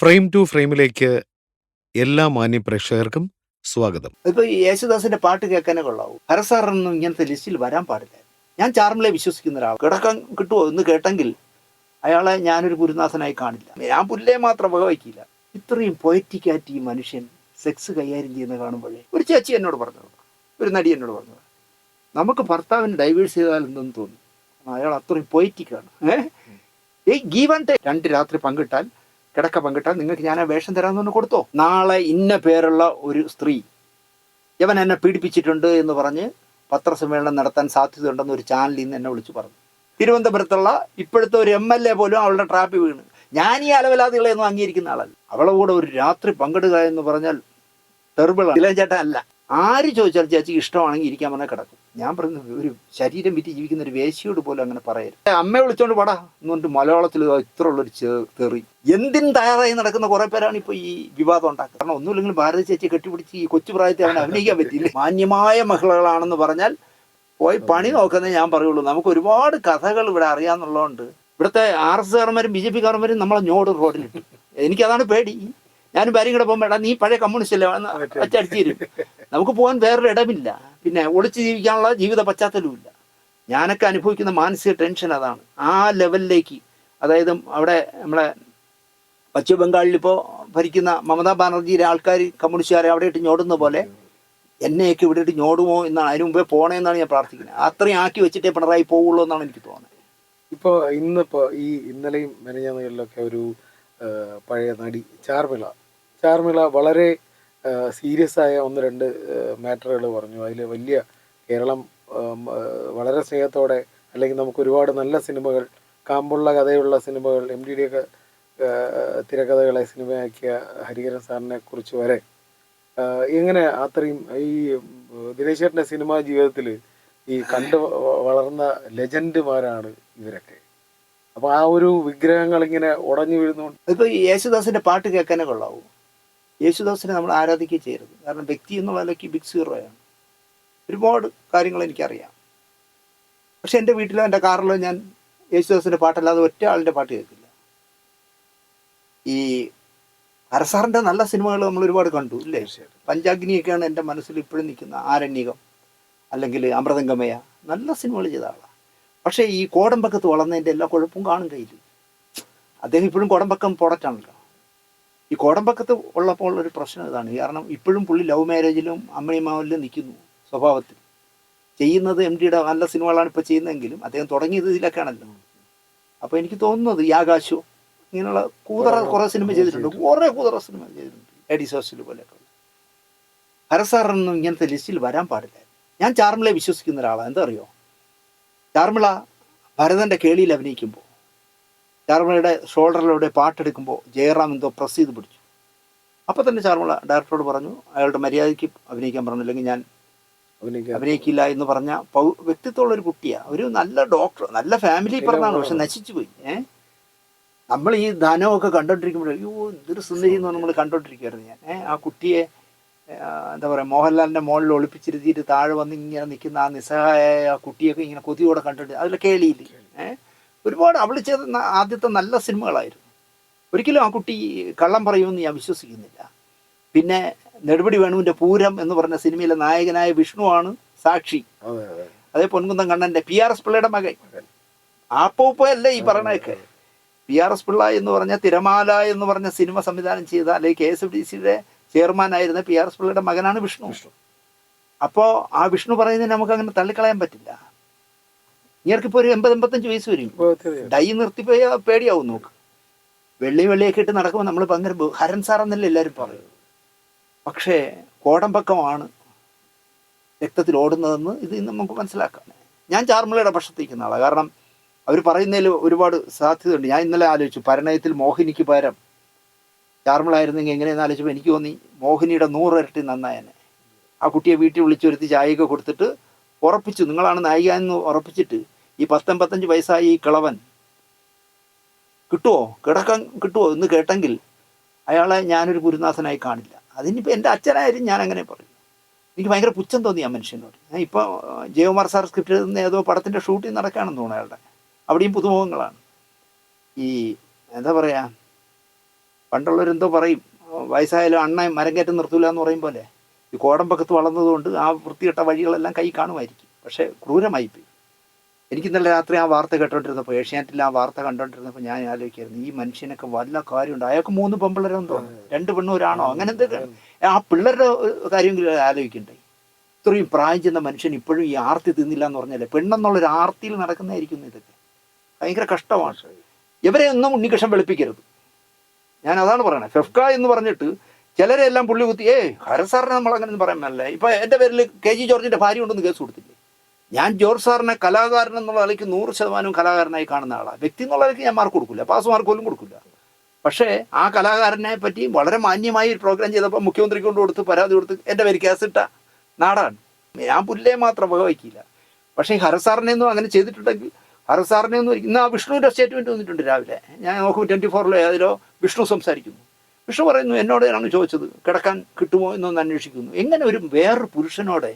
Frame to ഫ്രെയിമിലേക്ക് എല്ലാ മാന്യ പ്രേക്ഷകർക്കും സ്വാഗതം. ഇപ്പൊ ഈ യേശുദാസിന്റെ പാട്ട് കേൾക്കാനേ കൊള്ളാവൂ. ഹരസാറൊന്നും ഇങ്ങനത്തെ ലിസ്റ്റിൽ വരാൻ പാടില്ല. ഞാൻ ചാർമിലെ വിശ്വസിക്കുന്ന ഒരാൾ കിടക്കാൻ കിട്ടുമോ എന്ന് കേട്ടെങ്കിൽ അയാളെ ഞാനൊരു ഗുരുനാഥനായി കാണില്ല. ഞാൻ പുല്ലേ മാത്രം വകവയ്ക്കില്ല. ഇത്രയും പൊയറ്റിക്കാറ്റ് ഈ മനുഷ്യൻ സെക്സ് കൈകാര്യം ചെയ്യുന്ന കാണുമ്പോഴേ ഒരു ചേച്ചി എന്നോട് പറഞ്ഞു ഒരു നടി എന്നോട് പറഞ്ഞു നമുക്ക് ഭർത്താവിന് ഡൈവേഴ്സ് ചെയ്താൽ എന്തെന്ന് തോന്നുന്നു അയാൾ അത്രയും പൊയറ്റിക്കാണ് ഏ? ഈ ഗീവ് ആൻഡ് രണ്ട് രാത്രി പങ്കിട്ടാൽ കിടക്ക പങ്കിട്ടാൽ നിങ്ങൾക്ക് ഞാൻ ആ വേഷം തരാമെന്ന് കൊടുത്തോ? നാളെ ഇന്ന പേരുള്ള ഒരു സ്ത്രീ ഇവൻ എന്നെ പീഡിപ്പിച്ചിട്ടുണ്ട് എന്ന് പറഞ്ഞ് പത്രസമ്മേളനം നടത്താൻ സാധ്യതയുണ്ടെന്ന് ഒരു ചാനലിൽ നിന്ന് എന്നെ വിളിച്ചു പറഞ്ഞു. തിരുവനന്തപുരത്തുള്ള ഇപ്പോഴത്തെ ഒരു എം എൽ എ പോലും അവളുടെ ട്രാപ്പിൽ വീണ്. ഞാൻ ഈ അലവലാദികളെയൊന്നും അംഗീകരിക്കുന്ന ആളല്ല. അവളെ കൂടെ ഒരു രാത്രി പങ്കിടുക എന്ന് പറഞ്ഞാൽ ടെർബിളാണ് ഇളയ ചേട്ടൻ അല്ല ആര് ചോദിച്ചാൽ ചേച്ചി ഇഷ്ടമാണെങ്കിൽ ഇരിക്കാൻ പറഞ്ഞാൽ കിടക്കും. ഞാൻ പറയുന്നത് ഒരു ശരീരം വിറ്റ് ജീവിക്കുന്ന ഒരു വേശിയോട് പോലും അങ്ങനെ പറയരുത്. അമ്മയെ വിളിച്ചോണ്ട് പടാ എന്ന് പറഞ്ഞിട്ട് മലയാളത്തിൽ ഇത്ര ഉള്ളൊരു തെറി. എന്തിനും തയ്യാറായി നടക്കുന്ന കുറെ പേരാണ് ഇപ്പൊ ഈ വിവാദം ഉണ്ടാക്കുന്നത്. കാരണം ഒന്നുമില്ലെങ്കിൽ ഭാരത ചേച്ചി കെട്ടിപ്പിടിച്ച് ഈ കൊച്ചു പ്രായത്തിൽ അവനെ അഭിനയിക്കാൻ പറ്റില്ല മാന്യമായ മഹിളകളാണെന്ന് പറഞ്ഞാൽ പോയി പണി നോക്കുന്നേ ഞാൻ പറയുള്ളൂ. നമുക്ക് ഒരുപാട് കഥകൾ ഇവിടെ അറിയാന്നുള്ളതുകൊണ്ട് ഇവിടുത്തെ ആർ എസ് കാരന്മാരും ബി ജെ പി കാരന്മാരും നമ്മളെ ഞോട് റോഡിലിട്ടു. എനിക്കതാണ് പേടി. ഞാനും ഭാര്യയും കൂടെ പോകുമ്പോൾ എടാ നീ പഴയ കമ്മ്യൂണിസ്റ്റ് അല്ലേ? അച്ചടിച്ചു തരും നമുക്ക് പോകാൻ വേറൊരു ഇടമില്ല. പിന്നെ ഒളിച്ച് ജീവിക്കാനുള്ള ജീവിത പശ്ചാത്തലവുമില്ല ഞാനൊക്കെ അനുഭവിക്കുന്ന മാനസിക ടെൻഷൻ അതാണ്. ആ ലെവലിലേക്ക് അതായത് അവിടെ നമ്മളെ പശ്ചിമ ബംഗാളിൽ ഇപ്പോൾ ഭരിക്കുന്ന മമതാ ബാനർജിയിലെ ആൾക്കാർ കമ്മ്യൂണിസ്റ്റുകാരെ അവിടെ ഇട്ട് ഞോടുന്ന പോലെ എന്നെയൊക്കെ ഇവിടെ ഇട്ട് ഞോടുമോ എന്നാണ് അതിന് മുമ്പേ പോണേന്നാണ് ഞാൻ പ്രാർത്ഥിക്കുന്നത്. അത്രയും ആക്കി വെച്ചിട്ടേ പിണറായി പോവുള്ളൂ എന്നാണ് എനിക്ക് തോന്നുന്നത്. ഇപ്പോൾ ഇന്നിപ്പോൾ ഈ ഇന്നലെയും മെനഞ്ഞാന്നുകളിലൊക്കെ ഒരു പഴയ നടി ചാർമിള. ചാർമിള വളരെ സീരിയസ് ആയ ഒന്ന് രണ്ട് മാറ്ററുകൾ പറഞ്ഞു. അതിൽ വലിയ കേരളം വളരെ സ്നേഹത്തോടെ അല്ലെങ്കിൽ നമുക്ക് ഒരുപാട് നല്ല സിനിമകൾ കാമ്പുള്ള കഥയുള്ള സിനിമകൾ എം ഡി ഡിയൊക്കെ തിരക്കഥകളെ സിനിമയാക്കിയ ഹരിഹരൻ സാറിനെ കുറിച്ച് വരെ ഇങ്ങനെ അത്രയും ഈ ദിനേശ്വരന്റെ സിനിമാ ജീവിതത്തിൽ ഈ കണ്ട് വളർന്ന ലെജൻഡുമാരാണ് ഇവരൊക്കെ? അപ്പൊ ആ ഒരു വിഗ്രഹങ്ങൾ ഇങ്ങനെ ഉടഞ്ഞു വീഴുന്നുണ്ട് ഇപ്പൊ യേശുദാസിന്റെ പാട്ട് കേൾക്കാനേ കൊള്ളാവൂ. യേശുദാസിനെ നമ്മൾ ആരാധിക്കുകയും ചെയ്യരുത്. കാരണം വ്യക്തി എന്നുള്ള നിലയ്ക്ക് ബിഗ് സീറോയാണ് ഒരുപാട് കാര്യങ്ങൾ എനിക്കറിയാം. പക്ഷെ എന്റെ വീട്ടിലോ എന്റെ കാറിലോ ഞാൻ യേശുദാസിന്റെ പാട്ടല്ലാതെ ഒറ്റ ആളിന്റെ പാട്ട് കേൾക്കില്ല. ഈ അരസാറിന്റെ നല്ല സിനിമകൾ നമ്മൾ ഒരുപാട് കണ്ടു ഇല്ലേ? പഞ്ചാഗ്നിയൊക്കെയാണ് എന്റെ മനസ്സിൽ ഇപ്പോഴും നിൽക്കുന്ന ആരണ്യകം അല്ലെങ്കിൽ അമൃതംഗമയ നല്ല സിനിമകൾ ചെയ്ത ആളാണ്. പക്ഷേ ഈ കോടമ്പക്കത്ത് വളർന്നതിന്റെ എല്ലാ കുഴപ്പവും കാണും കയ്യിൽ. അദ്ദേഹം ഇപ്പോഴും കോടമ്പക്കം പ്രൊഡക്റ്റാണല്ലോ ഈ കോടമ്പക്കത്ത് ഉള്ളപ്പോൾ ഒരു പ്രശ്നം ഇതാണ്. കാരണം ഇപ്പോഴും പുള്ളി ലവ് മാരേജിലും അമ്മണിമാവിലും നിൽക്കുന്നു സ്വഭാവത്തിൽ. ചെയ്യുന്നത് എം ഡിയുടെ നല്ല സിനിമകളാണ് ഇപ്പോൾ ചെയ്യുന്നതെങ്കിലും അദ്ദേഹം തുടങ്ങിയത് ഇതിലൊക്കെയാണല്ലോ. അപ്പോൾ എനിക്ക് തോന്നുന്നത് ഈ ആകാശവും ഇങ്ങനെയുള്ള കൂതറ കുറേ സിനിമ ചെയ്തിട്ടുണ്ട്. കുറേ കൂതറ സിനിമ ചെയ്തിട്ടുണ്ട്. എഡീസ് ഹോസ്റ്റൽ പോലെയൊക്കെ. ഹരസാറിനൊന്നും ഇങ്ങനത്തെ ലിസ്റ്റിൽ വരാൻ പാടില്ല. ഞാൻ ചാർമിലെ വിശ്വസിക്കുന്ന ഒരാളാണ്. എന്താ അറിയോ? ചാർമിള ഭരതന്റെ കേളിയിൽ അഭിനയിക്കുമ്പോൾ ചാർമിളയുടെ ഷോൾഡറിലൂടെ പാട്ടെടുക്കുമ്പോൾ ജയറാം എന്തോ പ്രസ് ചെയ്ത് പിടിച്ചു. അപ്പോൾ തന്നെ ചാർമിള ഡയറക്ടറോട് പറഞ്ഞു അയാളുടെ മര്യാദയ്ക്ക് അഭിനയിക്കാൻ പറഞ്ഞു അല്ലെങ്കിൽ ഞാൻ അഭിനയിക്കില്ല എന്ന് പറഞ്ഞ പൗ വ്യക്തിത്വമുള്ള ഒരു കുട്ടിയാണ് ഒരു നല്ല ഡോക്ടർ നല്ല ഫാമിലി പറഞ്ഞാണ് പക്ഷെ നശിച്ചു പോയി. ഏഹ് നമ്മൾ ഈ ധനമൊക്കെ കണ്ടോണ്ടിരിക്കുമ്പോഴേ അയ്യോ എന്തൊരു സുന്ദരി എന്ന് നമ്മൾ കണ്ടോണ്ടിരിക്കുമായിരുന്നു ഞാൻ. ഏഹ് ആ കുട്ടിയെ എന്താ പറയുക മോഹൻലാലിന്റെ മുകളിൽ ഒളിപ്പിച്ചിരുത്തിയിട്ട് താഴെ വന്ന് ഇങ്ങനെ നിൽക്കുന്ന ആ നിസ്സഹായ ആ കുട്ടിയൊക്കെ ഇങ്ങനെ കൊതിയോടെ കണ്ടിട്ട് അതിൽ കേളിയില്ല? ഏഹ് ഒരുപാട് അവൾ ചെയ്ത ആദ്യത്തെ നല്ല സിനിമകളായിരുന്നു. ഒരിക്കലും ആ കുട്ടി കള്ളം പറയുമെന്ന് ഞാൻ വിശ്വസിക്കുന്നില്ല. പിന്നെ നെടുപടി വേണുവിന്റെ പൂരം എന്ന് പറഞ്ഞ സിനിമയിലെ നായകനായ വിഷ്ണുവാണ് സാക്ഷി. അതെ പൊൻകുന്തം കണ്ണന്റെ പി ആർ എസ് പിള്ളയുടെ മകൻ. ആപ്പോപ്പല്ലേ ഈ പറഞ്ഞൊക്കെ പി ആർ എസ് പിള്ള എന്ന് പറഞ്ഞ തിരമാല എന്ന് പറഞ്ഞ സിനിമ സംവിധാനം ചെയ്ത അല്ലെങ്കിൽ കെ എസ് എഫ് ഡി സിയുടെ ചെയർമാൻ ആയിരുന്ന പി ആർ എസ് പിള്ളയുടെ മകനാണ് വിഷ്ണു. അപ്പോൾ ആ വിഷ്ണു പറയുന്നത് നമുക്ക് അങ്ങനെ തള്ളിക്കളയാൻ പറ്റില്ല. ഇങ്ങർക്കിപ്പോൾ ഒരു എൺപത് എൺപത്തഞ്ച് വയസ്സ് വരും. ഡൈ നിർത്തി പേടിയാവും നോക്ക് വെള്ളി വെള്ളിയൊക്കെ ഇട്ട് നടക്കുമ്പോൾ നമ്മൾ ഭയങ്കര ഹരൻ സാർ എന്നല്ലേ എല്ലാവരും പറയും. പക്ഷേ കോടമ്പക്കമാണ് രക്തത്തിൽ ഓടുന്നതെന്ന് ഇത് നമുക്ക് മനസ്സിലാക്കാം. ഞാൻ ചാർമിളയുടെ പക്ഷത്തിരിക്കുന്ന ആളാണ് കാരണം അവർ പറയുന്നതിൽ ഒരുപാട് സാധ്യതയുണ്ട്. ഞാൻ ഇന്നലെ ആലോചിച്ചു. പരിണയത്തിൽ മോഹിനിക്ക് പകരം ചാർമിളായിരുന്നെങ്കിൽ എങ്ങനെയെന്ന് ആലോചിച്ചപ്പോൾ എനിക്ക് തോന്നി മോഹിനിയുടെ നൂറ് ഇരട്ടി നന്നായനെ ആ കുട്ടിയെ വീട്ടിൽ വിളിച്ചു വരുത്തി ചായയൊക്കെ കൊടുത്തിട്ട് ഉറപ്പിച്ചു. നിങ്ങളാണ് നായിക എന്ന് ഉറപ്പിച്ചിട്ട് ഈ പത്തൊമ്പത്തഞ്ച് വയസ്സായ ഈ കിളവൻ കിട്ടുമോ കിടക്കാൻ കിട്ടുമോ എന്ന് കേട്ടെങ്കിൽ അയാളെ ഞാനൊരു ഗുരുനാഥനായി കാണില്ല. അതിനിപ്പോൾ എന്റെ അച്ഛനായാലും ഞാൻ അങ്ങനെ പറയും. എനിക്ക് ഭയങ്കര പുച്ഛം തോന്നി ആ മനുഷ്യനോട്. ഞാൻ ഇപ്പോൾ ജയകുമാർ സാർ സ്ക്രിപ്റ്റ് എഴുതുന്ന ഏതോ പടത്തിന്റെ ഷൂട്ടിംഗ് നടക്കുകയാണെന്ന് തോന്നുന്നു അയാളുടെ. അവിടെയും പുതുമുഖങ്ങളാണ്. ഈ എന്താ പറയുക പണ്ടുള്ളവരെന്തോ പറയും വയസ്സായാലും അണ്ണ മരം കയറ്റം നിർത്തൂല എന്ന് പറയും പോലെ. ഈ കോടമ്പക്കത്ത് വളർന്നതുകൊണ്ട് ആ വൃത്തികെട്ട വഴികളെല്ലാം കൈ കാണുമായിരിക്കും. പക്ഷേ ക്രൂരമായിപ്പോയി. എനിക്ക് ഇന്നലെ രാത്രി ആ വാർത്ത കേട്ടോണ്ടിരുന്നപ്പോൾ ഏഷ്യാനെറ്റിൽ ആ വാർത്ത കണ്ടോണ്ടിരുന്നപ്പോൾ ഞാൻ ആലോചിക്കായിരുന്നു ഈ മനുഷ്യനൊക്കെ വല്ല കാര്യമുണ്ട്? അയാൾക്ക് മൂന്ന് തോന്നുന്നു രണ്ട് പെണ്ണും ഒരാണോ? അങ്ങനെ എന്തൊക്കെ? ആ പിള്ളേരുടെ കാര്യമെങ്കിലും ആലോചിക്കണ്ടേ? ഇത്രയും പ്രായം ചെന്ന മനുഷ്യൻ ഇപ്പോഴും ഈ ആർത്തി തിന്നില്ല എന്ന് പറഞ്ഞാലേ പെണ്ണെന്നുള്ളൊരു ആർത്തിയിൽ നടക്കുന്നതായിരിക്കുന്നു ഇതൊക്കെ. ഭയങ്കര കഷ്ടമാണ്. ഇവരെ ഒന്നും ഉണ്ണികൃഷ്ണൻ വെളുപ്പിക്കരുത്. ഞാൻ അതാണ് പറയണത് ഫെഫ്ക എന്ന് പറഞ്ഞിട്ട് ചിലരെ എല്ലാം പുള്ളി കുത്തി ഏ ഹരത് സാറിനെ നമ്മൾ അങ്ങനെ പറയാൻ പറ്റില്ല ഇപ്പൊ എന്റെ പേരിൽ കെ ജി ജോർജിന്റെ ഭാര്യ ഉണ്ടെന്ന് കേസ് കൊടുത്തില്ലേ? ഞാൻ ജോർജ് സാറിനെ കലാകാരൻ എന്നുള്ള നിലയ്ക്ക് നൂറ് ശതമാനവും കലാകാരനായി കാണുന്ന ആളാണ് വ്യക്തി എന്നുള്ള നിലയ്ക്ക് ഞാൻ മാർക്ക് കൊടുക്കില്ല. പാസ് മാർക്ക് പോലും കൊടുക്കില്ല. പക്ഷേ ആ കലാകാരനെ പറ്റി വളരെ മാന്യമായി ഒരു പ്രോഗ്രാം ചെയ്തപ്പോൾ മുഖ്യമന്ത്രിക്ക് കൊണ്ട് കൊടുത്ത് പരാതി കൊടുത്ത് എന്റെ പേര് കേസിട്ട നാടാണ്. ഞാൻ പുല്ലേ മാത്രം വകവയ്ക്കില്ല പക്ഷേ ഹരസാറിനെ ഒന്നും അങ്ങനെ ചെയ്തിട്ടുണ്ടെങ്കിൽ ഹരസാറിനെ ഒന്നും ഒരിക്കലും- ഇന്ന് ആ വിഷ്ണുവിന്റെ സ്റ്റേറ്റ്മെന്റ് വന്നിട്ടുണ്ട് രാവിലെ. ഞാൻ നോക്കും ട്വന്റി ഫോറിലോ അതിലോ വിഷ്ണു സംസാരിക്കുന്നു. വിഷ്ണു പറയുന്നു എന്നോട് ആണ് ചോദിച്ചത് കിടക്കാൻ കിട്ടുമോ എന്നൊന്ന് അന്വേഷിക്കുന്നു. എങ്ങനെ ഒരു വേറൊരു പുരുഷനോടെ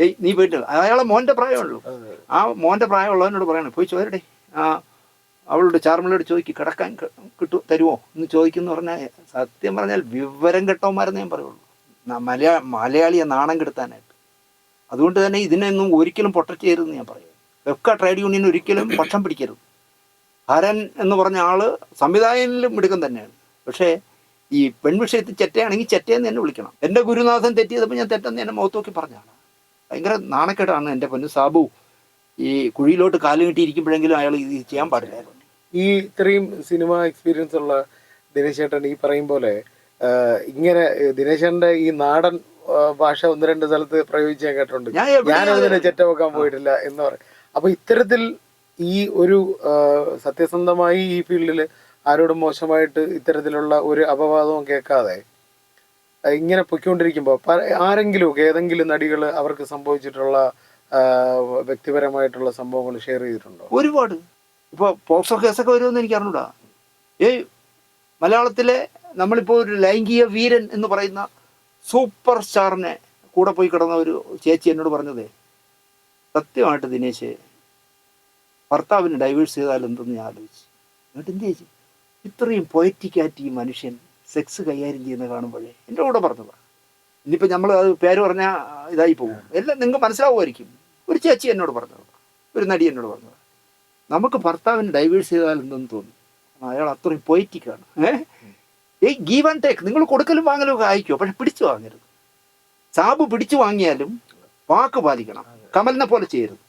ഏയ് നീ പോയിട്ട് അയാളെ മോന്റെ പ്രായമുള്ളൂ ആ മോന്റെ പ്രായമുള്ളവനോട് പറയണം പോയി ചോദരടെ ആ അവളുടെ ചാർമിളോട് ചോദിക്കും കിടക്കാൻ കിട്ടു തരുമോ? എന്ന് ചോദിക്കുന്നു പറഞ്ഞാൽ സത്യം പറഞ്ഞാൽ വിവരം കെട്ടവന്മാരെന്ന് ഞാൻ പറയുള്ളൂ. മലയാ മലയാളിയെ നാണം കെടുത്താനായിട്ട്. അതുകൊണ്ട് തന്നെ ഇതിനൊന്നും ഒരിക്കലും പൊട്ടറ്റ് ചെയ്യരുതെന്ന് ഞാൻ പറയും. വെക്ക ട്രേഡ് യൂണിയൻ ഒരിക്കലും പക്ഷം പിടിക്കരുത്. ഹരൻ എന്ന് പറഞ്ഞ ആൾ സംവിധായകനിലും മിടുക്കം തന്നെയാണ്. പക്ഷേ ഈ പെൺവിഷയത്തിൽ ചെറ്റയാണെങ്കിൽ ചെറ്റയെന്ന് തന്നെ വിളിക്കണം. എന്റെ ഗുരുനാഥൻ തെറ്റിയതപ്പോൾ ഞാൻ തെറ്റെന്ന് എന്നെ മുഖത്ത് നോക്കി പറഞ്ഞാണ് ഭയങ്കര നാണക്കേടാണ് എന്റെ പൊന്നു സാബു. ഈ കുഴിയിലോട്ട് കാലു കിട്ടിയിരിക്കുമ്പോഴെങ്കിലും അയാൾ ഇത് ചെയ്യാൻ പാടില്ലായിരുന്നു ഈ ഇത്രയും സിനിമ എക്സ്പീരിയൻസ് ഉള്ള ദിനേശേട്ടൻ ഈ പറയും പോലെ ഇങ്ങനെ ദിനേശന്റെ ഈ നാടൻ ഭാഷ ഒന്ന് രണ്ട് സ്ഥലത്ത് പ്രയോഗിച്ച് ഞാൻ കേട്ടിട്ടുണ്ട്. ഞാൻ ഞാനതിനെ ചെറ്റ വെക്കാൻ പോയിട്ടില്ല എന്ന് പറയും. അപ്പൊ ഇത്തരത്തിൽ ഈ ഒരു സത്യസന്ധമായി ഈ ഫീൽഡിൽ ആരോടും മോശമായിട്ട് ഇത്തരത്തിലുള്ള ഒരു അപവാദവും കേൾക്കാതെ ഇങ്ങനെ പൊയ്ക്കൊണ്ടിരിക്കുമ്പോൾ ആരെങ്കിലുമൊക്കെ ആരെങ്കിലും ഏതെങ്കിലും നടികൾ അവർക്ക് സംഭവിച്ചിട്ടുള്ള വ്യക്തിപരമായിട്ടുള്ള സംഭവങ്ങൾ ഷെയർ ചെയ്തിട്ടുണ്ടോ? ഒരുപാട്. ഇപ്പോൾ പോക്സോ കേസൊക്കെ വരുമെന്ന് എനിക്ക് അറിഞ്ഞൂടാ. ഏയ് മലയാളത്തിലെ നമ്മളിപ്പോൾ ഒരു ലൈംഗിക വീരൻ എന്ന് പറയുന്ന സൂപ്പർ സ്റ്റാറിനെ കൂടെ പോയി കിടന്ന ഒരു ചേച്ചി എന്നോട് പറഞ്ഞതേ സത്യമായിട്ട് ദിനേശ് ഭർത്താവിന് ഡൈവേഴ്സ് ചെയ്താൽ എന്തെന്ന് ഞാൻ ആലോചിച്ചു. എന്നിട്ട് എന്ത് ചേച്ചി ഇത്രയും പൊയറ്റിക്കാറ്റ് ഈ മനുഷ്യൻ സെക്സ് കൈകാര്യം ചെയ്യുന്ന കാണുമ്പോഴേ എന്റെ കൂടെ പറഞ്ഞതാണ് ഇനിയിപ്പോൾ നമ്മൾ അത് പേര് പറഞ്ഞാൽ ഇതായി പോകും. എല്ലാം നിങ്ങൾക്ക് മനസ്സിലാവുമായിരിക്കും. ഒരു ചേച്ചി എന്നോട് പറഞ്ഞു ഒരു നടി എന്നോട് പറഞ്ഞു നമുക്ക് ഭർത്താവിന് ഡൈവേഴ്സ് ചെയ്താൽ എന്തെന്ന് തോന്നും? അയാൾ അത്രയും പൊയറ്റിക്കാണ് ഏ? ഗീവ് ആൻഡ് ടേക്ക് നിങ്ങൾ കൊടുക്കലും വാങ്ങലും ഒക്കെ അയക്കുമോ പക്ഷെ പിടിച്ചു വാങ്ങരുത്. സാബ് പിടിച്ചു വാങ്ങിയാലും വാക്ക് പാലിക്കണം. കമലിനെ പോലെ ചെയ്യരുത്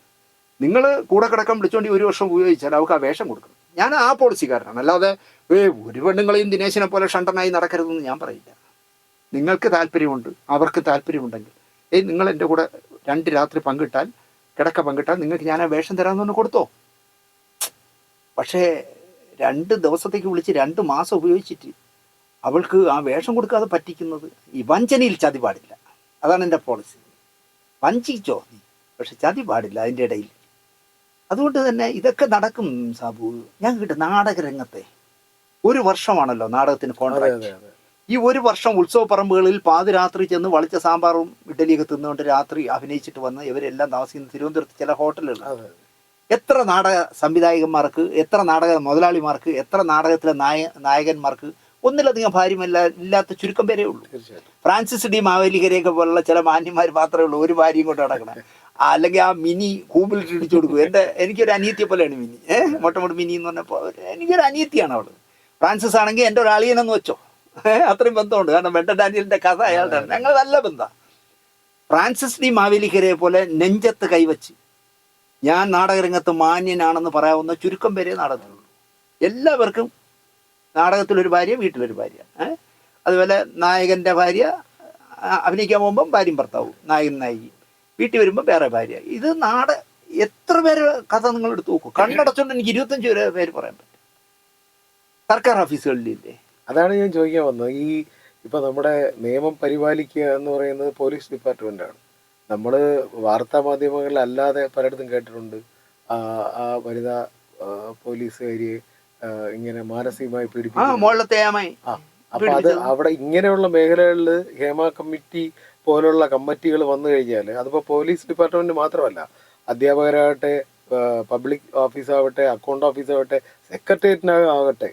നിങ്ങൾ കൂടെ കിടക്കാൻ വിളിച്ചുകൊണ്ട് ഒരു വർഷം ഉപയോഗിച്ചാൽ അവർക്ക് ആ വേഷം കൊടുക്കണം. ഞാൻ ആ പോളിസിക്കാരനാണ്. അല്ലാതെ ഏ ഒരു പെണ്ണുങ്ങളെയും ദിനേശിനെ പോലെ ഷണ്ടനായി നടക്കരുതെന്ന് ഞാൻ പറയില്ല. നിങ്ങൾക്ക് താല്പര്യമുണ്ട് അവർക്ക് താല്പര്യമുണ്ടെങ്കിൽ. ഏയ് നിങ്ങൾ എന്റെ കൂടെ രണ്ട് രാത്രി പങ്കിട്ടാൽ കിടക്ക പങ്കിട്ടാൽ നിങ്ങൾക്ക് ഞാൻ ആ വേഷം തരാമെന്ന് പറഞ്ഞ് കൊടുത്തോ? പക്ഷേ രണ്ട് ദിവസത്തേക്ക് വിളിച്ച് രണ്ട് മാസം ഉപയോഗിച്ചിട്ട് അവൾക്ക് ആ വേഷം കൊടുക്കാതെ പറ്റിക്കുന്നത് ഈ വഞ്ചനയിൽ ചതി പാടില്ല. അതാണ് എന്റെ പോളിസി. വഞ്ചിച്ചോ നീ പക്ഷെ ചതി പാടില്ല അതിന്റെ ഇടയിൽ. അതുകൊണ്ട് തന്നെ ഇതൊക്കെ നടക്കും സാബു. ഞാൻ കേട്ടു നാടകരംഗത്തെ ഒരു വർഷമാണല്ലോ നാടകത്തിന് കോൺട്രാക്ട് ഈ ഒരു വർഷം ഉത്സവ പറമ്പുകളിൽ പാതിരാത്രി ചെന്ന് വളിച്ച സാമ്പാറും ഇഡലിയൊക്കെ തിന്നുകൊണ്ട് രാത്രി അഭിനയിച്ചിട്ട് വന്ന് ഇവരെല്ലാം താമസിക്കുന്ന തിരുവനന്തപുരത്ത് ചില ഹോട്ടലുകൾ എത്ര നാടക സംവിധായകന്മാർക്ക് എത്ര നാടക മുതലാളിമാർക്ക് എത്ര നാടകത്തിലെ നായ നായകന്മാർക്ക് ഒന്നിലധികം ഭാര്യമല്ല ഇല്ലാത്ത ചുരുക്കം പേരേ ഉള്ളൂ. ഫ്രാൻസിസ് ഡി മാവേലിക്കരെയൊക്കെ പോലുള്ള ചില മാന്യന്മാർ മാത്രമേ ഉള്ളൂ. ഒരു ഭാര്യയും കൊണ്ട് നടക്കണേ. അല്ലെങ്കിൽ ആ മിനി കൂമ്പിൽ ഇടിച്ചു കൊടുക്കും. എന്റെ എനിക്കൊരു അനിയത്തിയെ പോലെയാണ് മിനി. ഏഹ് മൊട്ടമൊട്ട് മിനി എന്ന് പറഞ്ഞപ്പോൾ എനിക്കൊരു അനിയത്തിയാണ് അവൾ ഫ്രാൻസിസ് ആണെങ്കിൽ എന്റെ ഒരു അളിയനെന്ന് വെച്ചോ. ഏഹ് അത്രയും ബന്ധമുണ്ട്. കാരണം വെണ്ട ഡാനിയലിന്റെ കഥ അയാളുടെ. ഞങ്ങൾ നല്ല ബന്ധമാണ് ഫ്രാൻസിസ് ഡി മാവേലിക്കരയെ പോലെ നെഞ്ചത്ത് കൈവച്ച് ഞാൻ നാടകരംഗത്ത് മാന്യനാണെന്ന് പറയാവുന്ന ചുരുക്കം പേരെ നാടകത്തിലുള്ളൂ. എല്ലാവർക്കും നാടകത്തിലൊരു ഭാര്യ വീട്ടിലൊരു ഭാര്യ. ഏഹ് അതുപോലെ നായകന്റെ ഭാര്യ അഭിനയിക്കാൻ പോകുമ്പം ഭാര്യയും ഭർത്താവും നായകൻ നായികയും. വീട്ടിൽ വരുമ്പോൾ വേറെ ഭാര്യ. ഇത് നാട് എത്ര പേര് കഥ നിങ്ങൾ എടുത്ത് നോക്കും? കണ്ണടച്ചുകൊണ്ട് എനിക്ക് ഇരുപത്തഞ്ച് പേര് പേര് പറയാൻ പറ്റും. സർക്കാർ ഓഫീസുകളിലില്ലേ? അതാണ് ഞാൻ ചോദിക്കാൻ വന്നത്. ഈ ഇപ്പൊ നമ്മുടെ നിയമം പരിപാലിക്കുക എന്ന് പറയുന്നത് പോലീസ് ഡിപ്പാർട്ട്മെന്റ് ആണ്. നമ്മൾ വാർത്താ മാധ്യമങ്ങളിൽ അല്ലാതെ പലയിടത്തും കേട്ടിട്ടുണ്ട്. ആ വനിതാ പോലീസുകാരിയെ ഇങ്ങനെ മാനസികമായി പീഡിപ്പിക്കും അപ്പൊ അത് അവിടെ ഇങ്ങനെയുള്ള മേഖലകളിൽ ഹേമ കമ്മിറ്റി പോലുള്ള കമ്മിറ്റികൾ വന്നു കഴിഞ്ഞാൽ അതിപ്പോൾ പോലീസ് ഡിപ്പാർട്ട്മെന്റ് മാത്രമല്ല അധ്യാപകരാകട്ടെ പബ്ലിക് ഓഫീസാവട്ടെ അക്കൗണ്ട് ഓഫീസാവട്ടെ സെക്രട്ടേറിയറ്റിനാകട്ടെ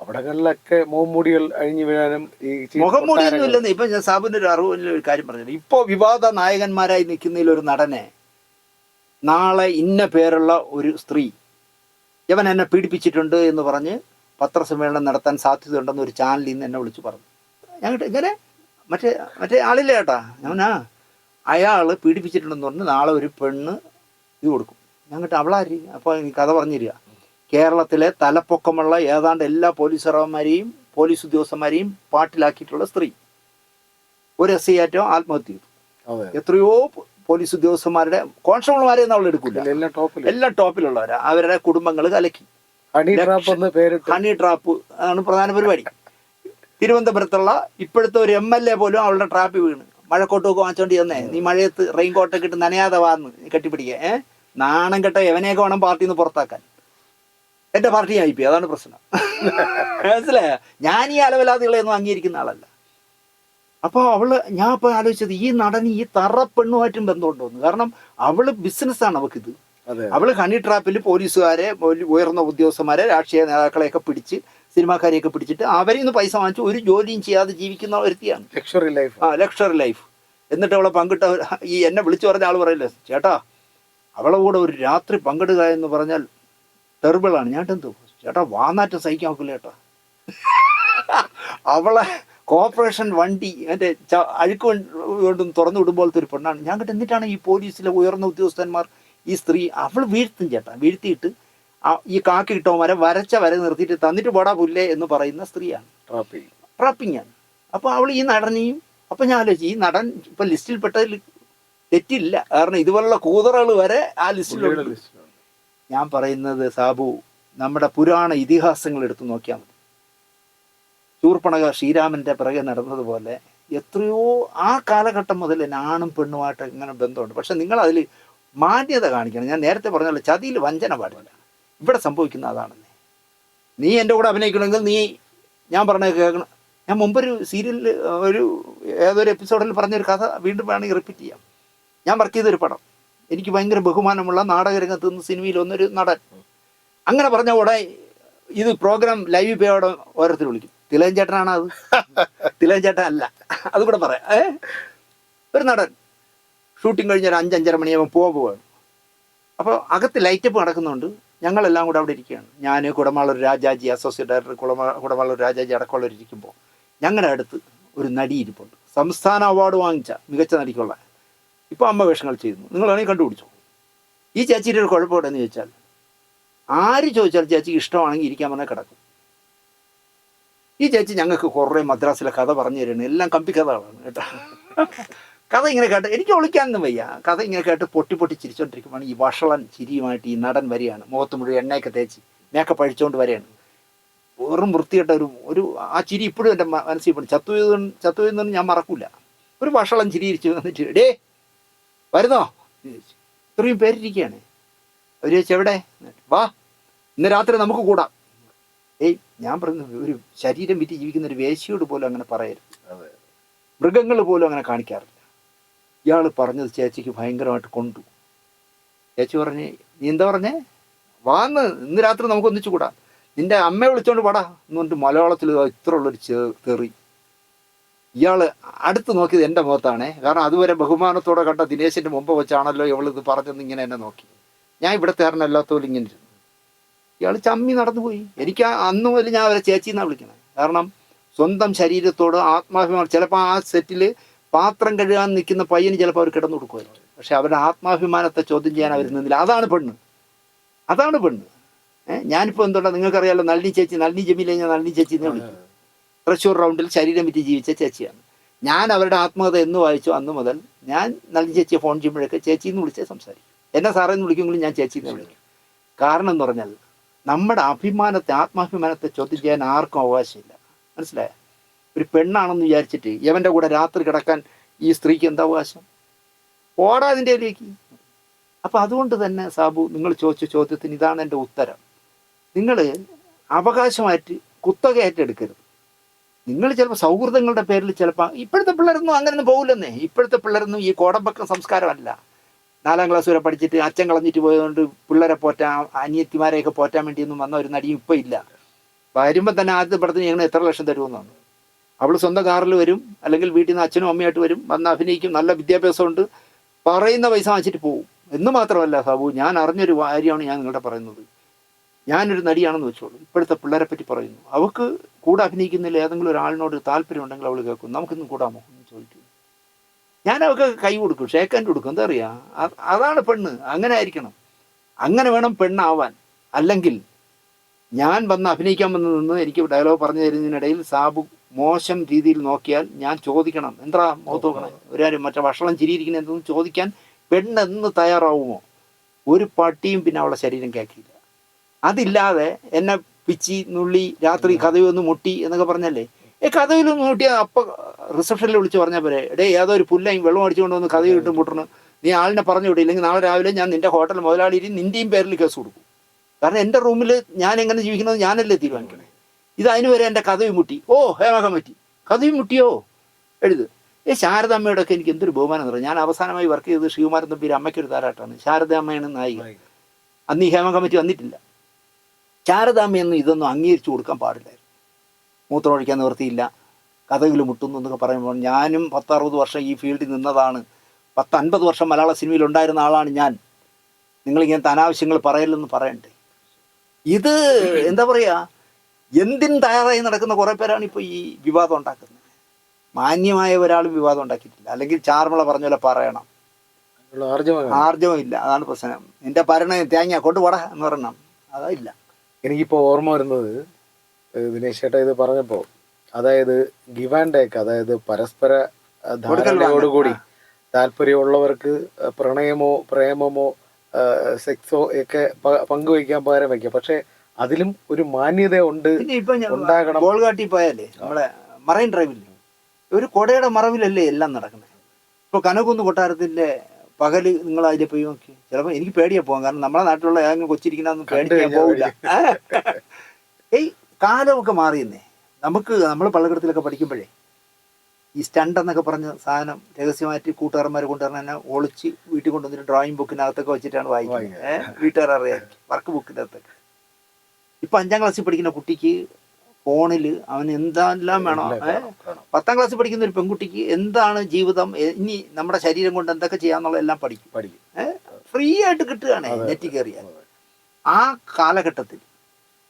അവിടങ്ങളിലൊക്കെ മുഖംമൂടികൾ അഴിഞ്ഞു വീഴാനും ഈ മുഖംമൂടിയൊന്നും ഇല്ലെന്ന് ഇപ്പൊ ഞാൻ സാബുവിന്റെ ഒരു അറിവിൽ ഒരു കാര്യം പറഞ്ഞു ഇപ്പോ വിവാദ നായകന്മാരായി നിൽക്കുന്നതിൽ ഒരു നടനെ നാളെ ഇന്ന പേരുള്ള ഒരു സ്ത്രീ ഇവൻ എന്നെ പീഡിപ്പിച്ചിട്ടുണ്ട് എന്ന് പറഞ്ഞ് പത്രസമ്മേളനം നടത്താൻ സാധ്യതയുണ്ടെന്ന് ഒരു ചാനലിൽ നിന്ന് എന്നെ വിളിച്ചു പറഞ്ഞു. ഞങ്ങൾ ഇങ്ങനെ മറ്റേ മറ്റേ ആളില്ല ചേട്ടാ ഞാനാ അയാൾ പീഡിപ്പിച്ചിട്ടുണ്ടെന്ന് പറഞ്ഞ് നാളെ ഒരു പെണ്ണ് ഇത് കൊടുക്കും. ഞങ്ങട്ട് അവളാരി അപ്പോൾ കഥ പറഞ്ഞു തരിക. കേരളത്തിലെ തലപ്പൊക്കമുള്ള ഏതാണ്ട് എല്ലാ പോലീസ് പോലീസുകാരന്മാരെയും പോലീസ് ഉദ്യോഗസ്ഥന്മാരെയും പാട്ടിലാക്കിയിട്ടുള്ള സ്ത്രീ. ഒരു എസ് ഐ ആറ്റോ ആത്മഹത്യ ചെയ്തു. എത്രയോ പോലീസ് ഉദ്യോഗസ്ഥന്മാരുടെ കോൺസ്റ്റബിൾമാരെ അവൾ എടുക്കില്ല എല്ലാ എല്ലാം ടോപ്പിൽ എല്ലാം ടോപ്പിലുള്ളവരാ. അവരുടെ കുടുംബങ്ങൾ കലക്കി. ഹണി ട്രാപ്പ് ആണ് പ്രധാന പരിപാടി. തിരുവനന്തപുരത്തുള്ള ഇപ്പോഴത്തെ ഒരു എം എൽ എ പോലും അവളുടെ ട്രാപ്പിൽ വീണ്. മഴക്കോട്ടൊക്കെ വാങ്ങിച്ചോണ്ടി തന്നെ നീ മഴയത്ത് റെയിൻ കോട്ടൊക്കെ ഇട്ട് നനയാതെ വാന്ന് കെട്ടിപ്പിടിക്കുക ഏഹ് നാണം കെട്ട എവനെയൊക്കെ വേണം പാർട്ടിയിൽ നിന്ന് പുറത്താക്കാൻ? എന്റെ പാർട്ടി ആയിപ്പി അതാണ് പ്രശ്നം. മനസ്സിലായ? ഞാൻ ഈ അലവലാദികളെയൊന്നും അംഗീകരിക്കുന്ന ആളല്ല. അപ്പോൾ അവൾ ഞാൻ ഇപ്പൊ ആലോചിച്ചത് ഈ നടന് ഈ തറ പെണ്ണുമായിട്ടും ബന്ധമുണ്ടോന്ന് കാരണം അവൾ ബിസിനസ്സാണ് അവൾക്കിത് ഇത് അവൾ ഹണി ട്രാപ്പിൽ പോലീസുകാരെ ഉയർന്ന ഉദ്യോഗസ്ഥന്മാരെ രാഷ്ട്രീയ നേതാക്കളെയൊക്കെ പിടിച്ച് സിനിമാക്കാരെയൊക്കെ പിടിച്ചിട്ട് അവരിൽ നിന്ന് പൈസ വാങ്ങിച്ച് ഒരു ജോലിയും ചെയ്യാതെ ജീവിക്കുന്ന ഒരുത്തിയാണ്. ലക്ഷറി ലൈഫ് ആ ലക്ഷറി ലൈഫ് എന്നിട്ട് അവളെ പങ്കിട്ട ഈ എന്നെ വിളിച്ചു പറഞ്ഞ ആൾ പറയില്ലേ? ചേട്ടാ അവളെ കൂടെ ഒരു രാത്രി പങ്കിടുക എന്ന് പറഞ്ഞാൽ ടെറിബിളാണ് ഞാൻ എന്തോ? ചേട്ടാ വാനാറ്റം സഹിക്കാൻ നോക്കില്ല ചേട്ടാ. അവളെ കോർപ്പറേഷൻ വണ്ടി എന്റെ ച- അഴുക്ക് വേണ്ടും കൊണ്ടും തുറന്നു വിടുമ്പോഴത്തെ ഒരു പെണ്ണാണ്. ഞാൻ കേട്ട് എന്നിട്ടാണ് ഈ പോലീസിലെ ഉയർന്ന ഉദ്യോഗസ്ഥന്മാർ ഈ സ്ത്രീ അവൾ വീഴ്ത്തും ചേട്ടാ. വീഴ്ത്തിയിട്ട് ഈ കാക്കി കിട്ടവന്മാരെ വരച്ച വര നിർത്തിയിട്ട് തന്നിട്ട് പോടാ പുല്ലേ എന്ന് പറയുന്ന സ്ത്രീയാണ്. Trapping trapping. ആണ് അപ്പോൾ അവൾ ഈ നടനെയും അപ്പം ഞാൻ ആലോചിച്ചു ഈ നടൻ ഇപ്പം ലിസ്റ്റിൽപ്പെട്ടതിൽ തെറ്റില്ല. കാരണം ഇതുപോലുള്ള കൂതറകൾ വരെ ആ ലിസ്റ്റിലുണ്ട് ഞാൻ പറയുന്നത് സാബു നമ്മുടെ പുരാണ ഇതിഹാസങ്ങൾ എടുത്തു നോക്കിയാൽ മതി. ചൂർപ്പണക ശ്രീരാമന്റെ പിറകെ നടന്നതുപോലെ എത്രയോ ആ കാലഘട്ടം മുതൽ ആണും പെണ്ണുമായിട്ട് ഇങ്ങനെ ബന്ധമുണ്ട്. പക്ഷെ നിങ്ങൾ അതിൽ മാന്യത കാണിക്കണം. ഞാൻ നേരത്തെ പറഞ്ഞല്ലോ ചതിയിൽ വഞ്ചന പാടില്ല. ഇവിടെ സംഭവിക്കുന്ന അതാണ്. നീ എന്റെ കൂടെ അഭിനയിക്കണമെങ്കിൽ നീ ഞാൻ പറഞ്ഞ കേൾക്കണം. ഞാൻ മുമ്പൊരു സീരിയലിൽ ഒരു ഏതൊരു എപ്പിസോഡിൽ പറഞ്ഞൊരു കഥ വീണ്ടും വേണമെങ്കിൽ റിപ്പീറ്റ് ചെയ്യാം. ഞാൻ വർക്ക് ചെയ്തൊരു പടം. എനിക്ക് ഭയങ്കര ബഹുമാനമുള്ള നാടകരംഗത്ത് നിന്ന് സിനിമയിൽ ഒന്നൊരു നടൻ. അങ്ങനെ പറഞ്ഞ ഉടനെ ഇത് പ്രോഗ്രാം ലൈവ് പേയോടെ ഓരോരുത്തർ വിളിക്കും. തിലകൻ ചേട്ടനാണ് അത്? തിലകൻ ചേട്ടൻ അല്ല. അത് കൂടെ പറയാം. ഏ? ഒരു നടൻ. ഷൂട്ടിങ് കഴിഞ്ഞ ഒരു അഞ്ചഞ്ചര മണിയാകുമ്പോൾ പോകാൻ പോവാണ്. അപ്പോൾ അകത്ത് ലൈറ്റപ്പ് നടക്കുന്നുണ്ട്. ഞങ്ങളെല്ലാം കൂടെ അവിടെ ഇരിക്കുകയാണ്. ഞാൻ കുടമാളൂർ രാജാജി അസോസിയേറ്റ് ഡയറക്ടർ കുടമാ കുടമാളൂർ രാജാജി അടക്കമുള്ളവർ ഇരിക്കുമ്പോൾ ഞങ്ങളുടെ അടുത്ത് ഒരു നടി ഇരിപ്പുണ്ട്. സംസ്ഥാന അവാർഡ് വാങ്ങിച്ച മികച്ച നടിക്കുള്ള. ഇപ്പോൾ അമ്മ വേഷങ്ങൾ ചെയ്യുന്നു. നിങ്ങളാണെങ്കിൽ കണ്ടുപിടിച്ചു? ഈ ചേച്ചിയുടെ ഒരു കുഴപ്പം എവിടെയെന്ന് ചോദിച്ചാൽ ആര് ചോദിച്ചാൽ ചേച്ചിക്ക് ഇഷ്ടമാണെങ്കിൽ ഇരിക്കാൻ പറഞ്ഞാൽ കിടക്കും. ഈ ചേച്ചി ഞങ്ങൾക്ക് കുറേ മദ്രാസിലെ കഥ പറഞ്ഞു തരുന്നു എല്ലാം കമ്പി കഥകളാണ് കേട്ടോ. കഥ ഇങ്ങനെ കേട്ട് എനിക്ക് ഒളിക്കാനൊന്നും വയ്യ. കഥ ഇങ്ങനെ കേട്ട് പൊട്ടി പൊട്ടി ചിരിച്ചോണ്ടിരിക്കുമ്പോൾ ഈ വഷളൻ ചിരിയുമായിട്ട് ഈ നടൻ വരികയാണ്. മുഖത്ത് മുഴുവൻ എണ്ണയൊക്കെ തേച്ച് മേക്കപ്പ് അഴിച്ചുകൊണ്ട് വരികയാണ്. വെറും വൃത്തികെട്ട ഒരു ഒരു ആ ചിരി ഇപ്പോഴും എന്റെ മനസ്സിൽ പെടും ചത്തു ചത്തു എന്നൊന്നും ഞാൻ മറക്കൂല. ഒരു വഷളൻ ചിരി ഇരിച്ചു വന്നിട്ട് ഡേ വരുന്നോ. ഇത്രയും പേരിരിക്കുകയാണ്. അവർ ചോദിച്ചു എവിടെ? വാ ഇന്ന് രാത്രി നമുക്ക് കൂടാം. ഏയ് ഞാൻ പറയുന്നത് ഒരു ശരീരം വിറ്റ് ജീവിക്കുന്ന ഒരു വേശിയോട് പോലും അങ്ങനെ പറയരുത്. മൃഗങ്ങൾ പോലും അങ്ങനെ കാണിക്കാറില്ല. ഇയാൾ പറഞ്ഞത് ചേച്ചിക്ക് ഭയങ്കരമായിട്ട് കൊണ്ടു. ചേച്ചി പറഞ്ഞ് നീ എന്താ പറഞ്ഞേ? വാന്ന് ഇന്ന് രാത്രി നമുക്ക് ഒന്നിച്ചു കൂടാ. നിന്റെ അമ്മയെ വിളിച്ചോണ്ട് പടാ എന്ന് പറഞ്ഞിട്ട് മലയാളത്തിൽ ഇത്ര ഉള്ളൊരു തെറി. ഇയാൾ അടുത്ത് നോക്കിയത് എന്റെ മുഖത്താണേ. കാരണം അതുവരെ ബഹുമാനത്തോടെ കണ്ട ദിനേശിന്റെ മുമ്പ് വെച്ചാണല്ലോ ഇവൾ ഇത് പറഞ്ഞെന്ന് ഇങ്ങനെ എന്നെ നോക്കി. ഞാൻ ഇവിടെ കാരണം അല്ലാത്തോലും ഇങ്ങനെ ഇരുന്നു. ഇയാൾ ചമ്മി നടന്നുപോയി എനിക്ക് അന്ന് മുതൽ ഞാൻ അവരെ ചേച്ചി എന്നാണ് കാരണം സ്വന്തം ശരീരത്തോട് ആത്മാഭിമാനം ചിലപ്പോൾ ആ സെറ്റിൽ പാത്രം കഴുകാൻ നിൽക്കുന്ന പയ്യന് ചിലപ്പോൾ അവർ കിടന്നു കൊടുക്കുമായിരുന്നു. പക്ഷെ അവരുടെ ആത്മാഭിമാനത്തെ ചോദ്യം ചെയ്യാൻ അവർ നിന്നില്ല. അതാണ് പെണ്ണ്. അതാണ് പെണ്ണ്. ഏഹ് ഞാനിപ്പോൾ എന്തുകൊണ്ടാ നിങ്ങൾക്കറിയാലോ നളിനി ചേച്ചി നളിനി ജമീലെ ഞാൻ നളിനി ചേച്ചി എന്ന് വിളിക്കും. തൃശ്ശൂർ റൗണ്ടിൽ ശരീരം വിറ്റ് ജീവിച്ച ചേച്ചിയാണ്. ഞാൻ അവരുടെ ആത്മകഥ എന്ന് വായിച്ചു അന്ന് മുതൽ ഞാൻ നളിനി ചേച്ചിയെ ഫോൺ ചെയ്യുമ്പോഴൊക്കെ ചേച്ചി എന്ന് വിളിച്ചേ സംസാരിക്കും. എന്നെ സാറേ എന്ന് വിളിക്കുമെങ്കിലും ഞാൻ ചേച്ചി എന്ന് വിളിക്കും. കാരണം എന്ന് പറഞ്ഞാൽ നമ്മുടെ അഭിമാനത്തെ ആത്മാഭിമാനത്തെ ചോദ്യം ചെയ്യാൻ ആർക്കും അവകാശമില്ല. മനസ്സിലായ? ഒരു പെണ്ണാണെന്ന് വിചാരിച്ചിട്ട് യവന്റെ കൂടെ രാത്രി കിടക്കാൻ ഈ സ്ത്രീക്ക് എന്താ അവകാശം? ഓടാ അതിന്റെ ഇതിലേക്ക് അപ്പം അതുകൊണ്ട് തന്നെ സാബു നിങ്ങൾ ചോദിച്ച ചോദ്യത്തിന് ഇതാണ് എന്റെ ഉത്തരം. നിങ്ങൾ അവകാശമായിട്ട് കുത്തകയായിട്ട് എടുക്കരുത് നിങ്ങൾ ചിലപ്പോൾ സൗഹൃദങ്ങളുടെ പേരിൽ ചിലപ്പോൾ ഇപ്പോഴത്തെ പിള്ളേരൊന്നും അങ്ങനെയൊന്നും പോകില്ലെന്നേ ഇപ്പോഴത്തെ പിള്ളേരൊന്നും ഈ കോടമ്പക്കം സംസ്കാരമല്ല. നാലാം ക്ലാസ് വരെ പഠിച്ചിട്ട് അച്ഛൻ കളഞ്ഞിട്ട് പോയതുകൊണ്ട് പിള്ളേരെ പോറ്റാൻ അനിയത്തിമാരെയൊക്കെ പോറ്റാൻ വേണ്ടിയൊന്നും വന്ന ഒരു നടിയും ഇപ്പം ഇല്ല. വരുമ്പോൾ തന്നെ ആദ്യത്തെ പടത്തിന് ഞങ്ങൾ എത്ര ലക്ഷം തരുമെന്നാണ്. അവൾ സ്വന്തം കാറിൽ വരും അല്ലെങ്കിൽ വീട്ടിൽ നിന്ന് അച്ഛനും അമ്മയായിട്ട് വരും വന്ന് അഭിനയിക്കും നല്ല വിദ്യാഭ്യാസമുണ്ട് പറയുന്ന പൈസ വാങ്ങിച്ചിട്ട് പോകും എന്ന് മാത്രമല്ല സാബു ഞാൻ അറിഞ്ഞൊരു കാര്യമാണ് ഞാൻ നിങ്ങളുടെ പറയുന്നത്. ഞാനൊരു നടിയാണെന്ന് വെച്ചോളൂ. ഇപ്പോഴത്തെ പിള്ളേരെ പറ്റി പറയുന്നു. അവൾക്ക് കൂടെ അഭിനയിക്കുന്നില്ല ഏതെങ്കിലും ഒരാളിനോട് താല്പര്യം ഉണ്ടെങ്കിൽ അവൾ കേൾക്കും. നമുക്കിന്ന് കൂടാമോ എന്ന് ചോദിക്കും. ഞാൻ അവൾക്ക് കൈ കൊടുക്കും ഷേക്ക് ഹാൻഡ് കൊടുക്കും. എന്താ അറിയാ അതാണ് പെണ്ണ്. അങ്ങനെ ആയിരിക്കണം. അങ്ങനെ വേണം പെണ്ണാവാൻ. അല്ലെങ്കിൽ ഞാൻ വന്ന് അഭിനയിക്കാൻ വന്ന് നിന്ന് എനിക്ക് ഡയലോഗ് പറഞ്ഞു തരുന്നതിനിടയിൽ സാബു മോശം രീതിയിൽ നോക്കിയാൽ ഞാൻ ചോദിക്കണം. എന്താ മുഖത്ത് നോക്കണേ? ഒരാരും മറ്റേ വഷളം ചിരിയിരിക്കുന്ന എന്തെന്ന് ചോദിക്കാൻ പെണ്ണെന്ന് തയ്യാറാവുമോ? ഒരു പട്ടിയും പിന്നെ അവളെ ശരീരം കേൾക്കില്ല. അതില്ലാതെ എന്നെ പിച്ചി നുള്ളി രാത്രി കഥയൊന്ന് മുട്ടി എന്നൊക്കെ പറഞ്ഞല്ലേ? ഏ കഥയിലൊന്ന് മുട്ടിയാൽ അപ്പം റിസപ്ഷനിൽ വിളിച്ച് പറഞ്ഞാൽ പോരെ. എടേ ഏതോ ഒരു പുല്ലയും വെള്ളം അടിച്ചുകൊണ്ട് വന്ന് കഥ കിട്ടും മുട്ടണം നീ ആളിനെ പറഞ്ഞു വിടും ഇല്ലെങ്കിൽ നാളെ രാവിലെ ഞാൻ നിന്റെ ഹോട്ടൽ മുതലാളിയിൽ നിന്റെയും പേരിൽ കേസ് കൊടുക്കും. കാരണം എന്റെ റൂമിൽ ഞാൻ എങ്ങനെ ജീവിക്കണമെന്ന് ഞാനല്ലേ തീരുമാനിക്കണേ? ഇത് അതിന് വരെ എന്റെ കഥയും മുട്ടി. ഓ ഹേമകം പറ്റി. കഥയും മുട്ടിയോ? എഴുത്. ഏ ശാരദമ്മയോടൊക്കെ എനിക്ക് എന്തൊരു ബഹുമാനം തരാം ഞാൻ അവസാനമായി വർക്ക് ചെയ്തത് ശിവകുമാരൻ തമ്പി അമ്മയ്ക്കൊരു താരാട്ടാണ്. ശാരദാമ്മയാണ് നായിക. അന്ന് ഈ ഹേമ കമ്മിറ്റി വന്നിട്ടില്ല. ശാരദാമ്മയൊന്നും ഇതൊന്നും അംഗീകരിച്ചു കൊടുക്കാൻ പാടില്ലായിരുന്നു. മൂത്രമൊഴിക്കാൻ നിവൃത്തിയില്ല. കഥകൾ മുട്ടുന്നു എന്നൊക്കെ പറയുമ്പോൾ ഞാനും പത്തറുപത് വർഷം ഈ ഫീൽഡിൽ നിന്നതാണ്. പത്ത് അൻപത് വർഷം മലയാള സിനിമയിൽ ഉണ്ടായിരുന്ന ആളാണ് ഞാൻ. നിങ്ങളിങ്ങനത്തെ അനാവശ്യങ്ങൾ പറയല്ലെന്ന് പറയണ്ടേ? ഇത് എന്താ പറയുക എന്തിനും തയ്യാറായി നടക്കുന്ന കുറേ പേരാണ് ഇപ്പോൾ ഈ വിവാദം ഉണ്ടാക്കുന്നത്. മാന്യമായ ഒരാളും വിവാദം ഉണ്ടാക്കിയിട്ടില്ല. അല്ലെങ്കിൽ ചാർമള പറഞ്ഞ പോലെ പറയണം. ആർജവില്ല ആർജവമില്ല. അതാണ് പ്രശ്നം. നിന്റെ ഭരണ തേങ്ങ കൊണ്ട് കൊണ്ടുപോടാ എന്ന് പറയണം. അതില്ല എനിക്കിപ്പോൾ ഓർമ്മ വരുന്നത് ദിനേശ് ചേട്ടാ ഇത് പറഞ്ഞപ്പോൾ അതായത് ഗിവ് ആൻഡ് ടേക്ക് അതായത് പരസ്പര ധാരണയോടുകൂടി താല്പര്യമുള്ളവർക്ക് പ്രണയമോ പ്രേമമോ സെക്സോ ഒക്കെ പങ്കുവയ്ക്കാൻ പകരം വയ്ക്കാം. പക്ഷെ അതിലും ഒരു മാന്യത ഉണ്ട് ഗോൾഗാട്ടി ഉണ്ടാകണം. പോയാലേ നമ്മളെ മറൈൻ ഡ്രൈവിൽ ഒരു കൊടയുടെ മറവിലല്ലേ എല്ലാം നടക്കുന്നത്? ഇപ്പൊ കനകുന്ന് കൊട്ടാരത്തിന്റെ പകൽ നിങ്ങൾ അതിലെ പോയി നോക്കി. ചിലപ്പോൾ എനിക്ക് പേടിയാ പോകാൻ. കാരണം നമ്മളെ നാട്ടിലുള്ള ഏതെങ്കിലും കൊച്ചിരിക്കുന്ന പേടിക്കാൻ പോകില്ല ഏയ് കാലമൊക്കെ മാറിയെന്നേ. നമുക്ക് നമ്മൾ പള്ളിക്കടത്തിലൊക്കെ പഠിക്കുമ്പോഴേ ഈ സ്റ്റണ്ട് എന്നൊക്കെ പറഞ്ഞ സാധനം രഹസ്യമായിട്ട് കൂട്ടുകാരന്മാർ കൊണ്ടുവരണ തന്നെ ഒളിച്ച് വീട്ടിൽ കൊണ്ടുവന്നിട്ട് ഡ്രോയിങ് ബുക്കിനകത്തൊക്കെ വെച്ചിട്ടാണ് വായിക്കുന്നത്. വീട്ടുകാർ അറിയാം വർക്ക് ബുക്കിനകത്തൊക്കെ ഇപ്പൊ അഞ്ചാം ക്ലാസ്സിൽ പഠിക്കുന്ന കുട്ടിക്ക് ഫോണിൽ അവൻ എന്തെല്ലാം വേണോ. പത്താം ക്ലാസ്സിൽ പഠിക്കുന്ന ഒരു പെൺകുട്ടിക്ക് എന്താണ് ജീവിതം ഇനി നമ്മുടെ ശരീരം കൊണ്ട് എന്തൊക്കെ ചെയ്യാന്നുള്ള എല്ലാം പഠിക്കും. പഠിക്കും. ഫ്രീ ആയിട്ട് കിട്ടുകയാണ് നെറ്റ് കയറിയാൽ. ആ കാലഘട്ടത്തിൽ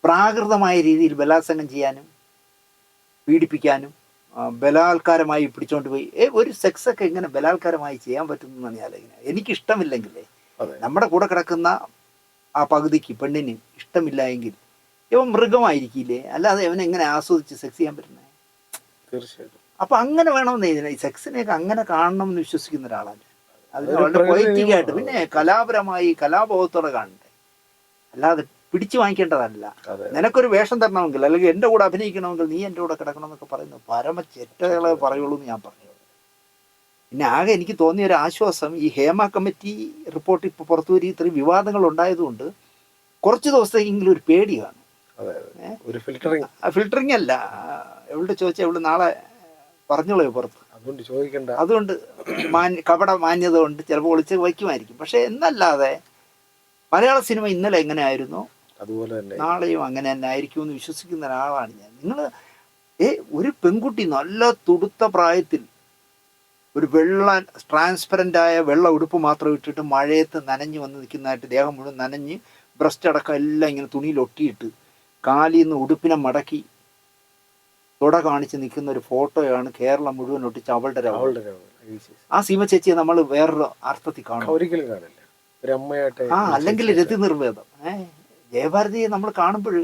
പ്രാകൃതമായ രീതിയിൽ ബലാത്സംഗം ചെയ്യാനും പീഡിപ്പിക്കാനും ബലാത്കാരമായി പിടിച്ചോണ്ട് പോയി. ഏ ഒരു സെക്സ് ഒക്കെ എങ്ങനെ ബലാത്കാരമായി ചെയ്യാൻ പറ്റുന്നു എന്നാണ് ഞാൻ ആലോചിക്കുന്നത് എനിക്കിഷ്ടമില്ലെങ്കിലേ നമ്മുടെ കൂടെ കിടക്കുന്ന ആ പകുതിക്ക് പെണ്ണിന് ഇഷ്ടമില്ല എങ്കിൽ ഇവൻ മൃഗമായിരിക്കില്ലേ? അല്ലാതെ ഇവൻ എങ്ങനെ ആസ്വദിച്ച് സെക്സ് ചെയ്യാൻ പറ്റുന്നത് തീർച്ചയായിട്ടും. അപ്പൊ അങ്ങനെ വേണമെന്ന് ഇതിനെ ഈ സെക്സിനെയൊക്കെ അങ്ങനെ കാണണം എന്ന് വിശ്വസിക്കുന്ന ഒരാളാണ് അതിന് വളരെ പൊയറ്റിക് ആയിട്ട് പിന്നെ കലാപരമായി കലാബോധത്തോടെ കാണണ്ടേ? അല്ലാതെ പിടിച്ചു വാങ്ങിക്കേണ്ടതല്ല. നിനക്കൊരു വേഷം തരണമെങ്കിൽ അല്ലെങ്കിൽ എന്റെ കൂടെ അഭിനയിക്കണമെങ്കിൽ നീ എന്റെ കൂടെ കിടക്കണം എന്നൊക്കെ പറയുന്നു പരമ ചെറ്റകളെ പറയുള്ളൂ എന്ന് ഞാൻ പറഞ്ഞു. പിന്നെ ആകെ എനിക്ക് തോന്നിയ ഒരു ആശ്വാസം ഈ ഹേമ കമ്മിറ്റി റിപ്പോർട്ട് ഇപ്പോൾ പുറത്തു വരി ഇത്രയും വിവാദങ്ങൾ ഉണ്ടായതുകൊണ്ട് കുറച്ച് ദിവസത്തേക്കെങ്കിലും ഒരു പേടി കാണും. അതെ അതെ ഒരു ഫിൽറ്ററിങ് ഫിൽറ്ററിങ് അല്ല. എവിടെ ചോദിച്ചാൽ എവിടെ നാളെ പറഞ്ഞോളൂ പുറത്ത്. അതുകൊണ്ട് ചോദിക്കണ്ട. അതുകൊണ്ട് മാന്യ കപട മാന്യത കൊണ്ട് ചിലപ്പോൾ ഒളിച്ച് വയ്ക്കുമായിരിക്കും. പക്ഷെ എന്നല്ലാതെ മലയാള സിനിമ ഇന്നലെ എങ്ങനെയായിരുന്നു? അതുപോലെ തന്നെ. നാളെയും അങ്ങനെ തന്നെ ആയിരിക്കും എന്ന് വിശ്വസിക്കുന്ന ഒരാളാണ് ഞാൻ. നിങ്ങൾ ഏ ഒരു പെൺകുട്ടി നല്ല തുടുത്ത പ്രായത്തിൽ ഒരു വെള്ള ട്രാൻസ്പെറന്റ് ആയ വെള്ള ഉടുപ്പ് മാത്രം ഇട്ടിട്ട് മഴയത്ത് നനഞ്ഞ് വന്ന് നിൽക്കുന്നതായിട്ട് ദേഹം മുഴുവൻ നനഞ്ഞ് ബ്രസ്റ്റ് അടക്കം എല്ലാം ഇങ്ങനെ തുണിയിൽ ഒട്ടിയിട്ട് കാലിൽ നിന്ന് ഉടുപ്പിനെ മടക്കി തുട കാണിച്ച് നിൽക്കുന്ന ഒരു ഫോട്ടോയാണ് കേരളം മുഴുവൻ ഒട്ടിച്ച് അവളുടെ അവളുടെ ആ സീമ ചേച്ചിയെ നമ്മൾ വേറൊരു അർത്ഥത്തിൽ കാണും. ഒരിക്കലും കാണില്ല. ഒരു ആ അല്ലെങ്കിൽ രതി നിർവേദം ഏഹ് ജയഭാരതിയെ നമ്മൾ കാണുമ്പോൾ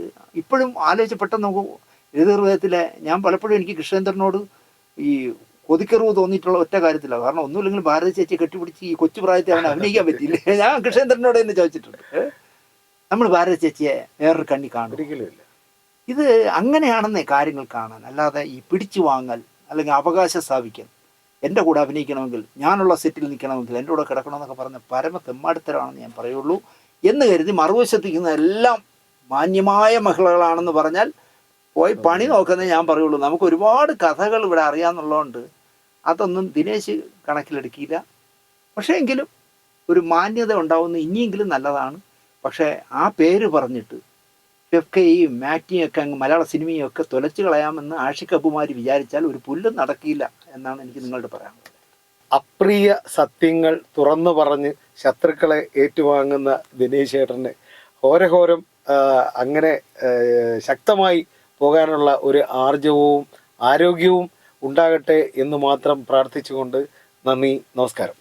ഇപ്പോഴും ആലോചിച്ച് പെട്ടെന്ന് നോക്കൂ രതി നിർവേദത്തിലെ ഞാൻ പലപ്പോഴും എനിക്ക് കൃഷ്ണേന്ദ്രനോട് ഈ കൊതിക്കറിവ് തോന്നിയിട്ടുള്ള ഒറ്റ കാര്യത്തിലാണ് കാരണം ഒന്നുമില്ലെങ്കിലും ഭാരതി ചേച്ചിയെ കെട്ടിപ്പിടിച്ച് ഈ കൊച്ചു പ്രായത്തെ അവനെ അഭിനയിക്കാൻ പറ്റിയില്ല? ഞാൻ കൃഷ്ണേന്ദ്രനോട് തന്നെ ചോദിച്ചിട്ടുണ്ട്? നമ്മൾ ഭാരത ചേച്ചിയെ വേറൊരു കണ്ണി കാണും. ഒരിക്കലും ഇല്ല. ഇത് അങ്ങനെയാണെന്നേ കാര്യങ്ങൾ കാണാൻ. അല്ലാതെ ഈ പിടിച്ചു വാങ്ങൽ അല്ലെങ്കിൽ അവകാശം സ്ഥാപിക്കൽ എന്റെ കൂടെ അഭിനയിക്കണമെങ്കിൽ ഞാനുള്ള സെറ്റിൽ നിൽക്കണമെങ്കിൽ എന്റെ കൂടെ കിടക്കണമെന്നൊക്കെ പറഞ്ഞ പരമ തെമ്മാടിത്തരമാണെന്ന് ഞാൻ പറയുള്ളൂ. എന്ന് കരുതി മറുവശത്തിരിക്കുന്ന എല്ലാം മാന്യമായ മഹിളകളാണെന്ന് പറഞ്ഞാൽ പോയി പണി നോക്കുന്നേ ഞാൻ പറയുള്ളൂ. നമുക്ക് ഒരുപാട് കഥകൾ ഇവിടെ അറിയാമെന്നുള്ളതുകൊണ്ട് അതൊന്നും ദിനേശ് കണക്കിലെടുക്കിയില്ല. പക്ഷേ എങ്കിലും ഒരു മാന്യത ഉണ്ടാവുന്ന ഇനിയെങ്കിലും നല്ലതാണ്. പക്ഷേ ആ പേര് പറഞ്ഞിട്ട് ഫെഫ്കയെയും മാറ്റിയും ഒക്കെ അങ്ങ് മലയാള സിനിമയും ഒക്കെ തുലച്ചു കളയാമെന്ന് ആഷിഖ് വിചാരിച്ചാൽ ഒരു പുല്ലും നടക്കില്ല എന്നാണ് എനിക്ക് നിങ്ങളോട് പറയാനുള്ളത് അപ്രിയ സത്യങ്ങൾ തുറന്നു പറഞ്ഞ് ശത്രുക്കളെ ഏറ്റുവാങ്ങുന്ന ദിനേശ് ചേട്ടന് ഹോരഹോരം അങ്ങനെ ശക്തമായി പോകാനുള്ള ഒരു ആർജവവും ആരോഗ്യവും ഉണ്ടാകട്ടെ എന്ന് മാത്രം പ്രാർത്ഥിച്ചുകൊണ്ട് നന്ദി നമസ്കാരം.